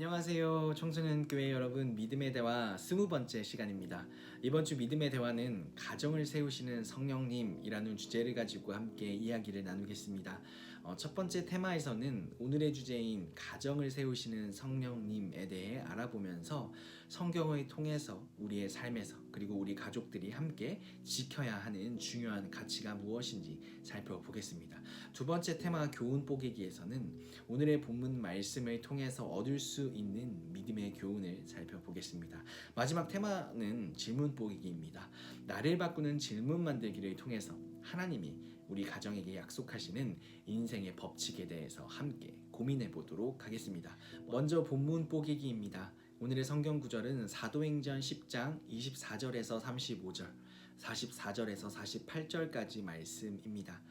안녕하세요. 청소년 교회 여러분, 믿음의 대화 스무 번째 시간입니다. 이번 주 믿음의 대화는 가정을 세우시는 성령님이라는 주제를 가지고 함께 이야기를 나누겠습니다. 어, 첫 번째 테마에서는 오늘의 주제인 가정을 세우시는 성령님에 대해 알아보면서 성경을 통해서 우리의 삶에서 그리고 우리 가족들이 함께 지켜야 하는 중요한 가치가 무엇인지 살펴보겠습니다. 두 번째 테마 교훈 뽀개기에서는 오늘의 본문 말씀을 통해서 얻을 수 있는 믿음의 교훈을 살펴보겠습니다. 마지막 테마는 질문 뽀개기입니다. 나를 바꾸는 질문 만들기를 통해서 하나님이 우리 가정에게 약속하시는 인생의 법칙에 대해서 함께 고민해 보도록 하겠습니다. 먼저 본문 뽀개기입니다. 오늘의 성경 구절은 사도행전 10장 24절에서 35절, 44절에서 48절까지 말씀입니다.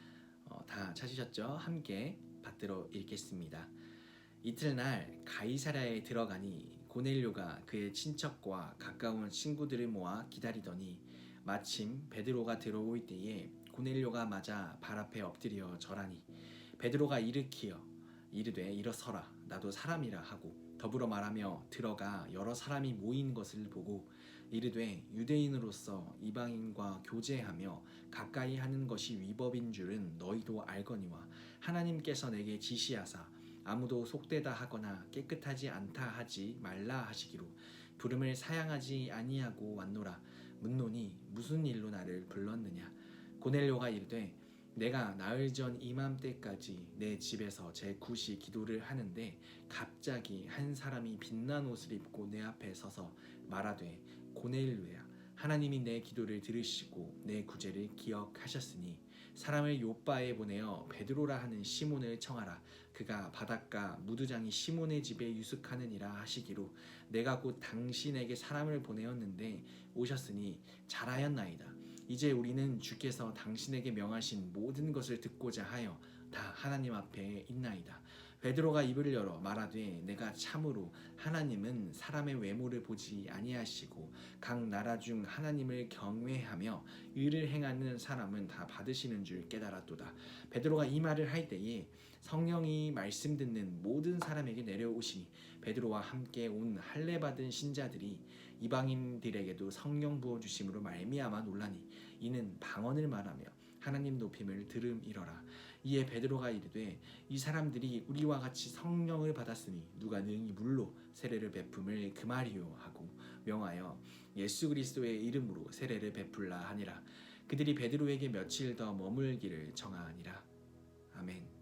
어, 다 찾으셨죠? 함께 받들어 읽겠습니다. 이틀날 가이사라에 들어가니 고넬료가 그의 친척과 가까운 친구들을 모아 기다리더니 마침 베드로가 들어올 때에 고넬료가 맞아 발 앞에 엎드려 절하니 베드로가 일으키어 이르되 일어서라. 나도 사람이라 하고 더불어 말하며 들어가 여러 사람이 모인 것을 보고 이르되 유대인으로서 이방인과 교제하며 가까이 하는 것이 위법인 줄은 너희도 알거니와 하나님께서 내게 지시하사 아무도 속되다 하거나 깨끗하지 않다 하지 말라 하시기로 부름을 사양하지 아니하고 왔노라. 묻노니 무슨 일로 나를 불렀느냐 고넬료가 이르되 내가 나흘 전 이맘때까지 내 집에서 제 굿이 기도를 하는데 갑자기 한 사람이 빛난 옷을 입고 내 앞에 서서 말하되 고넬료야 하나님이 내 기도를 들으시고 내 구제를 기억하셨으니 사람을 요바에 보내어 베드로라 하는 시몬을 청하라. 그가 바닷가 무두장이 시몬의 집에 유숙하느니라 하시기로 내가 곧 당신에게 사람을 보내었는데 오셨으니 잘하였나이다 이제 우리는 주께서 당신에게 명하신 모든 것을 듣고자 하여 다 하나님 앞에 있나이다. 베드로가 입을 열어 말하되 내가 참으로 하나님은 사람의 외모를 보지 아니하시고 각 나라 중 하나님을 경외하며 의를 행하는 사람은 다 받으시는 줄 깨달았도다. 베드로가 이 말을 할 때에 성령이 말씀 듣는 모든 사람에게 내려오시니 베드로와 함께 온 할례 받은 신자들이 이방인들에게도 성령 부어 주심으로 말미암아 놀라니 이는 방언을 말하며 하나님 높임을 들음이러라. 이에 베드로가 이르되 이 사람들이 우리와 같이 성령을 받았으니 누가 능히 물로 세례를 베품을 그 말이요 하고 명하여 예수 그리스도의 이름으로 세례를 베풀라 하니라. 그들이 베드로에게 며칠 더 머물기를 정하니라. 아멘.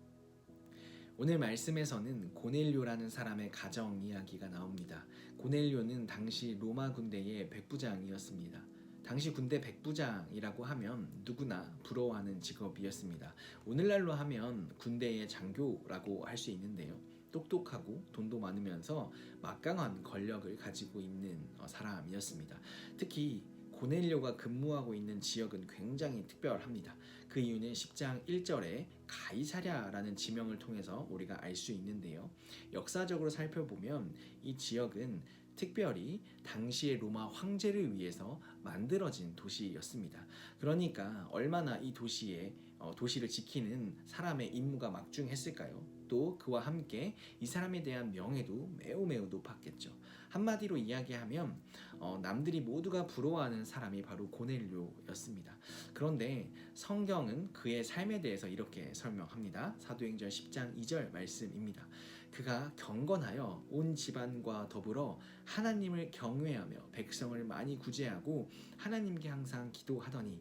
오늘 말씀에서는 고넬료라는 사람의 가정 이야기가 나옵니다. 고넬료는 당시 로마 군대의 백부장이었습니다. 당시 군대 백부장이라고 하면 누구나 부러워하는 직업이었습니다. 오늘날로 하면 군대의 장교라고 할 수 있는데요. 똑똑하고 돈도 많으면서 막강한 권력을 가지고 있는 어, 사람이었습니다. 특히 고넬료가 근무하고 있는 지역은 굉장히 특별합니다. 그 이유는 10장 1절에 가이사랴라는 지명을 통해서 우리가 알 수 있는데요. 역사적으로 살펴보면 이 지역은 특별히 당시의 로마 황제를 위해서 만들어진 도시였습니다. 그러니까 얼마나 이 도시에 어, 도시를 지키는 사람의 임무가 막중했을까요? 또 그와 함께 이 사람에 대한 명예도 매우 매우 높았겠죠. 한마디로 이야기하면 어, 남들이 모두가 부러워하는 사람이 바로 고넬료였습니다. 그런데 성경은 그의 삶에 대해서 이렇게 설명합니다. 사도행전 10장 2절 말씀입니다. 그가 경건하여 온 집안과 더불어 하나님을 경외하며 백성을 많이 구제하고 하나님께 항상 기도하더니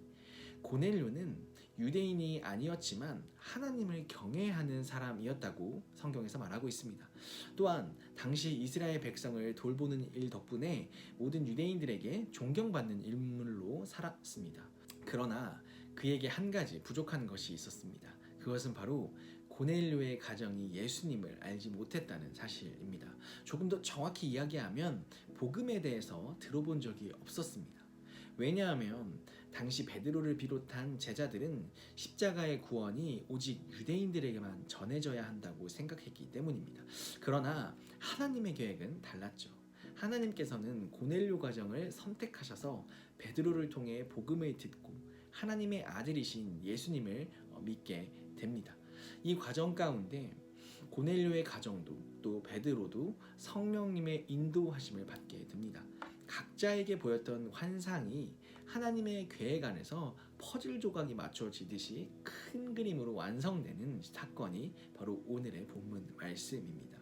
고넬료는 유대인이 아니었지만 하나님을 경외하는 사람이었다고 성경에서 말하고 있습니다. 또한 당시 이스라엘 백성을 돌보는 일 덕분에 모든 유대인들에게 존경받는 인물로 살았습니다. 그러나 그에게 한 가지 부족한 것이 있었습니다. 그것은 바로 고넬료의 가정이 예수님을 알지 못했다는 사실입니다. 조금 더 정확히 이야기하면 복음에 대해서 들어본 적이 없었습니다. 왜냐하면 당시 베드로를 비롯한 제자들은 십자가의 구원이 오직 유대인들에게만 전해져야 한다고 생각했기 때문입니다. 그러나 하나님의 계획은 달랐죠. 하나님께서는 고넬료 가정을 선택하셔서 베드로를 통해 복음을 듣고 하나님의 아들이신 예수님을 믿게 됩니다. 이 과정 가운데 고넬료의 가정도 또 베드로도 성령님의 인도하심을 받게 됩니다. 각자에게 보였던 환상이 하나님의 계획 안에서 퍼즐 조각이 맞춰지듯이 큰 그림으로 완성되는 사건이 바로 오늘의 본문 말씀입니다.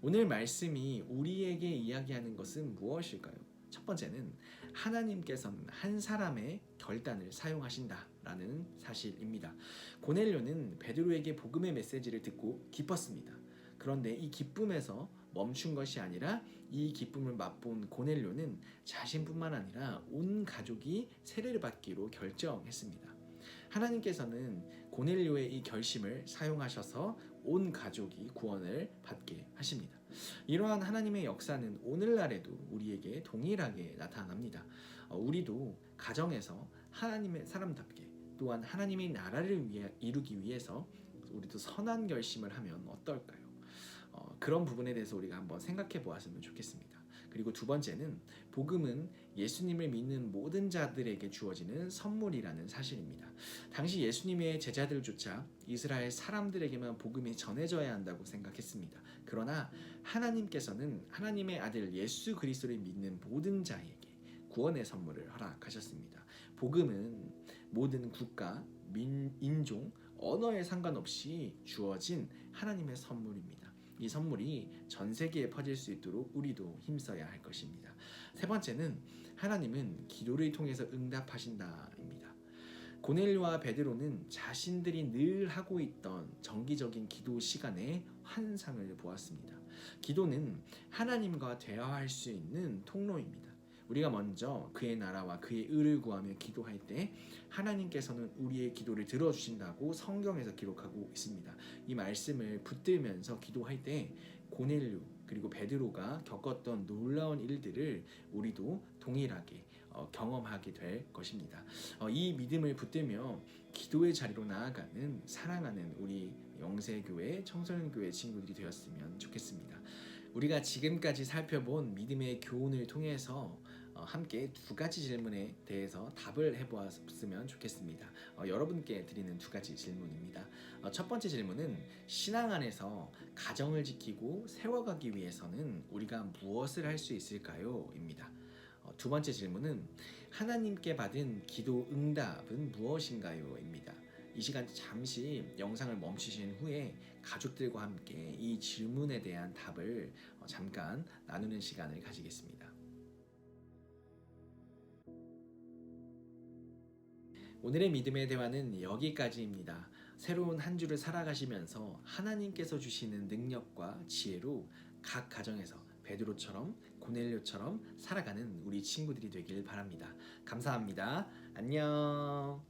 오늘 말씀이 우리에게 이야기하는 것은 무엇일까요? 첫 번째는 하나님께서는 한 사람의 결단을 사용하신다라는 사실입니다. 고넬료는 베드로에게 복음의 메시지를 듣고 기뻤습니다. 그런데 이 기쁨에서 멈춘 것이 아니라 이 기쁨을 맛본 고넬료는 자신뿐만 아니라 온 가족이 세례를 받기로 결정했습니다. 하나님께서는 고넬료의 이 결심을 사용하셔서 온 가족이 구원을 받게 하십니다. 이러한 하나님의 역사는 오늘날에도 우리에게 동일하게 나타납니다. 어, 우리도 가정에서 하나님의 사람답게 또한 하나님의 나라를 위해 이루기 위해서 우리도 선한 결심을 하면 어떨까요? 어, 그런 부분에 대해서 우리가 한번 생각해 보았으면 좋겠습니다. 그리고 두 번째는 복음은 예수님을 믿는 모든 자들에게 주어지는 선물이라는 사실입니다. 당시 예수님의 제자들조차 이스라엘 사람들에게만 복음이 전해져야 한다고 생각했습니다. 그러나 하나님께서는 하나님의 아들 예수 그리스도를 믿는 모든 자에게 구원의 선물을 허락하셨습니다. 복음은 모든 국가, 민, 인종, 언어에 상관없이 주어진 하나님의 선물입니다. 이 선물이 전 세계에 퍼질 수 있도록 우리도 힘써야 할 것입니다. 세 번째는 하나님은 기도를 통해서 응답하신다입니다. 고넬료와 베드로는 자신들이 늘 하고 있던 정기적인 기도 시간에 환상을 보았습니다. 기도는 하나님과 대화할 수 있는 통로입니다. 우리가 먼저 그의 나라와 그의 의를 구하며 기도할 때 하나님께서는 우리의 기도를 들어주신다고 성경에서 기록하고 있습니다. 이 말씀을 붙들면서 기도할 때 고넬류 그리고 베드로가 겪었던 놀라운 일들을 우리도 동일하게 어, 경험하게 될 것입니다. 어, 이 믿음을 붙들며 기도의 자리로 나아가는 사랑하는 우리 영세교회 청소년교회 친구들이 되었으면 좋겠습니다. 우리가 지금까지 살펴본 믿음의 교훈을 통해서 어, 함께 두 가지 질문에 대해서 답을 해보았으면 좋겠습니다. 어, 여러분께 드리는 두 가지 질문입니다. 어, 첫 번째 질문은 신앙 안에서 가정을 지키고 세워가기 위해서는 우리가 무엇을 할 수 있을까요? 입니다. 어, 두 번째 질문은 하나님께 받은 기도 응답은 무엇인가요? 입니다. 이 시간 잠시 영상을 멈추신 후에 가족들과 함께 이 질문에 대한 답을 어, 잠깐 나누는 시간을 가지겠습니다. 오늘의 믿음의 대화는 여기까지입니다. 새로운 한 주를 살아가시면서 하나님께서 주시는 능력과 지혜로 각 가정에서 베드로처럼 고넬료처럼 살아가는 우리 친구들이 되길 바랍니다. 감사합니다. 안녕.